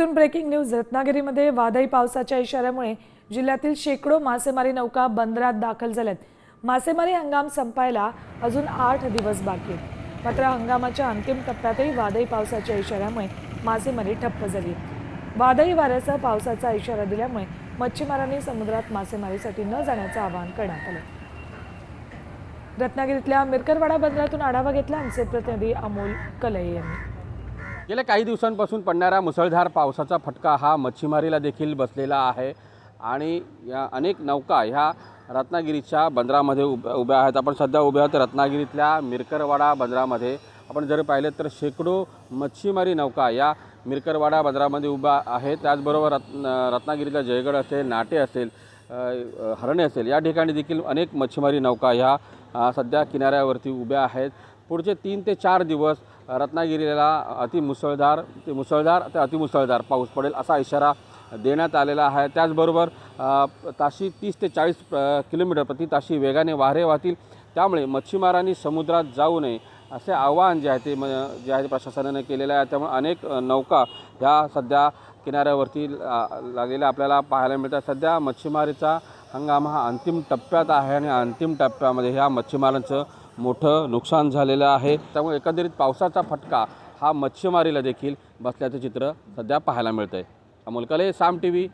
रत्नागिरीतून breaking news रत्नागिरीमध्ये वादळी पावसाच्या इशाऱ्यामुळे जिल्ह्यातील शेकडो मासेमारी नौका बंदरात दाखल झाल्यात. मासेमारी हंगाम संपायला अजून आठ दिवस बाकी आहेत. मात्र हंगामाच्या अंतिम टप्प्यातही वादळी पावसाच्या इशाऱ्यामुळे मासेमारी ठप्प झाली वादळी वाऱ्यासह पावसाचा इशारा दिल्यामुळे मच्छीमारांनी समुद्रात मासेमारीसाठी न जाण्याचं आवाहन करण्यात आलं. रत्नागिरीतल्या मिरकरवाडा बंदरातून आढावा घेतला आमचे प्रतिनिधी अमोल कलई यांनी. गेल्या काही दिवसांपासून पडणाऱ्या मुसळधार पावसाचा फटका हा मच्छीमारीला देखील बसलेला आहे. आणि या अनेक नौका ह्या रत्नागिरीच्या बंदरामध्ये उभ्या उभ्या आहेत. आपण सध्या उभ्या आहोत रत्नागिरीतल्या मिरकरवाडा बंदरामध्ये. आपण जर पाहिलं तर शेकडो मच्छीमारी नौका या मिरकरवाडा बंदरामध्ये उभ्या आहेत. त्याचबरोबर रत्न रत्नागिरीचा जयगड असेल नाटे असेल हरणे असेल या ठिकाणी देखील अनेक मच्छीमारी नौका ह्या सध्या किनाऱ्यावरती उभ्या आहेत. पुढचे तीन ते चार दिवस रत्नागिरीला अतिमुसळधार ते मुसळधार ते अतिमुसळधार पाऊस पडेल असा इशारा देण्यात आलेला आहे. त्याचबरोबर ताशी तीस ते चाळीस किलोमीटर प्रति ताशी वेगाने वारे वाहतील. त्यामुळे मच्छीमारांनी समुद्रात जाऊ नये असे आवाहन जे आहे ते म जे आहे ते प्रशासनाने केलेलं आहे. त्यामुळे अनेक नौका ह्या सध्या किनाऱ्यावरती ला- लागलेल्या आपल्याला पाहायला मिळतात. सध्या मच्छीमारीचा हंगाम हा अंतिम टप्प्यात आहे आणि अंतिम टप्प्यामध्ये ह्या मच्छीमारांचं मोठं नुकसान झालेलं आहे. त्यामुळे एकंदरीत पावसाचा फटका हा मच्छीमारीला देखील बसल्याचं चित्र सध्या पाहायला मिळतं आहे अमोल कले साम टी व्ही